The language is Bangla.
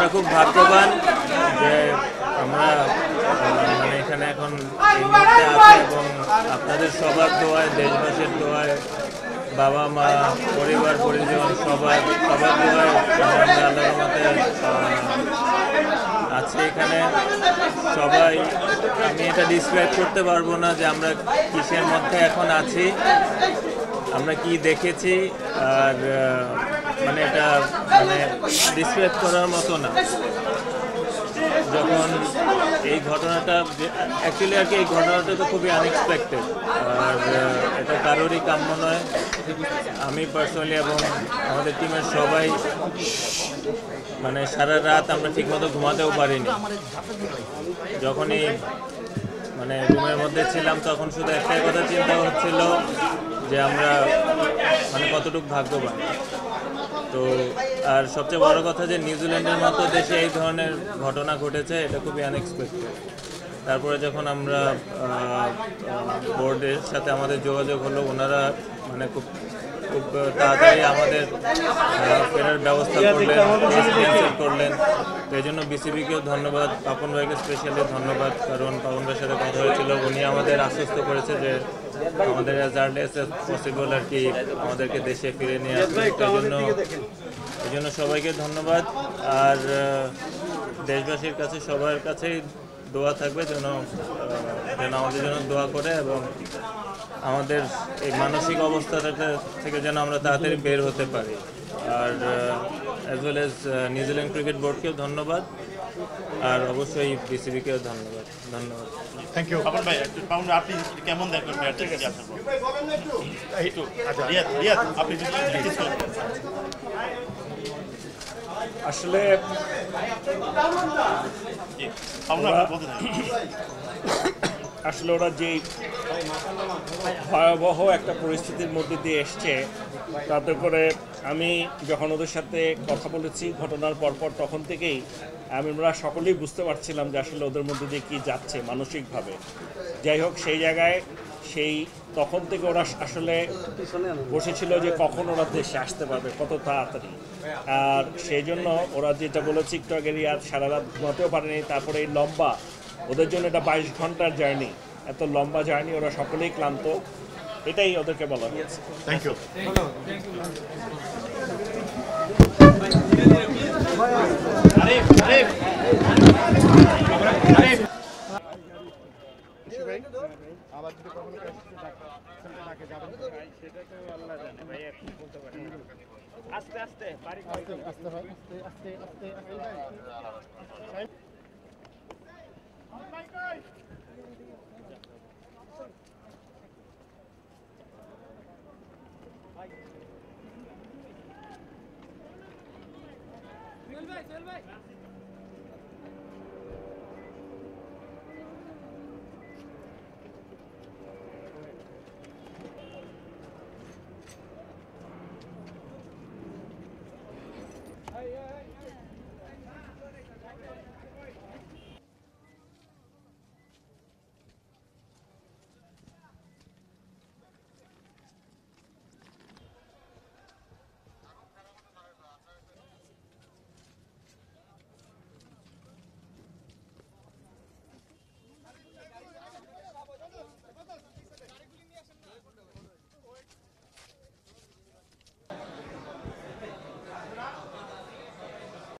আমরা খুব ভাগ্যবান যে আমরা মানে এখানে এখন আছি এবং আপনাদের সবার দোয়ায়, দেশবাসীর দোয়ায়, বাবা মা, পরিবার, পরিজন, সবার সবার দোয়ায় আল্লাহর মতে আছি এখানে। সবাই, আমি এটা ডিসক্রাইব করতে পারব না যে আমরা কিসের মধ্যে এখন আছি, আমরা কি দেখেছি, আর মানে এটা মানে ডিসক্রাইব করার মতো না। যখন এই ঘটনাটা অ্যাকচুয়ালি আর কি এই ঘটনাটা তো খুবই আনএক্সপেক্টেড আর এটা কারোরই কাম্য নয়। আমি পার্সোনালি এবং আমাদের টিমের সবাই মানে সারা রাত আমরা ঠিকমতো ঘুমাতেও পারিনি। যখনই মানে রুমের মধ্যে ছিলাম, তখন শুধু একটাই কথা চিন্তা হচ্ছিল যে আমরা মানে কতটুকু ভাগ্যবান। তো আর সবচেয়ে বড় কথা যে নিউজিল্যান্ডের মতো দেশে এই ধরনের ঘটনা ঘটেছে, এটা খুবই আনএক্সপেক্টেড তারপরে যখন আমরা বোর্ডের সাথে আমাদের যোগাযোগ হলো, ওনারা মানে খুব খুব তাড়াতাড়ি আমাদের ফেরার ব্যবস্থা করলেন। ক্যান্সেল তো এই জন্য বিসিবিকেও ধন্যবাদ। পাপন ভাইকে স্পেশালি ধন্যবাদ, কারণ পাপন ভাইয়ের সাথে কথা হয়েছিল। উনি আমাদের আশ্বস্ত করেছে যে আমাদের অ্যাজ আর্লি পসিবল আর কি আমাদেরকে দেশে ফিরে নিয়ে আসবে। এই জন্য এই জন্য সবাইকে ধন্যবাদ। আর দেশবাসীর কাছে, সবার কাছেই দোয়া থাকবে যেন যেন আমাদের জন্য দোয়া করে এবং আমাদের এই মানসিক অবস্থাটা থেকে যেন আমরা তাড়াতাড়ি বের হতে পারি। আর as well as New Zealand cricket বোর্ডকেও ধন্যবাদ। আর অবশ্যই বিসিবিকেও ধন্যবাদ। ধন্যবাদ। থ্যাংক ইউ আপন ভাই একটু পাউন্ড আপনি কেমন দেখবেন ম্যাচটা একটু রিয়াদ রিয়াদ আপনি যদি আসলে আসলে ওরা যে ভয়াবহ একটা পরিস্থিতির মধ্যে দিয়ে এসছে তাতে করে আমি যখন ওদের সাথে কথা বলেছি ঘটনার পরপর তখন থেকেই আমি আমরা সকলেই বুঝতে পারছিলাম যে আসলে ওদের মধ্যে দিয়ে কী যাচ্ছে মানসিকভাবে। যাই হোক সেই জায়গায় সেই তখন থেকে ওরা আসলে বসেছিল যে কখন ওরা দেশে আসতে পারবে কত তাড়াতাড়ি। আর সেই জন্য ওরা যেটা বলেছে একটু আগে রিয়াদ সারা রাত ঘুমাতেও পারেনি তারপরে এই লম্বা ওদের জন্য এটা বাইশ ঘণ্টার জার্নি। এত লম্বা জার্নি ওরা সকলেই ক্লান্ত। এটাই ওদেরকে বলা হয়েছে। থ্যাংক ইউ আরিফ আরিফ আরিফ সোহেল ভাই সোহেল ভাই।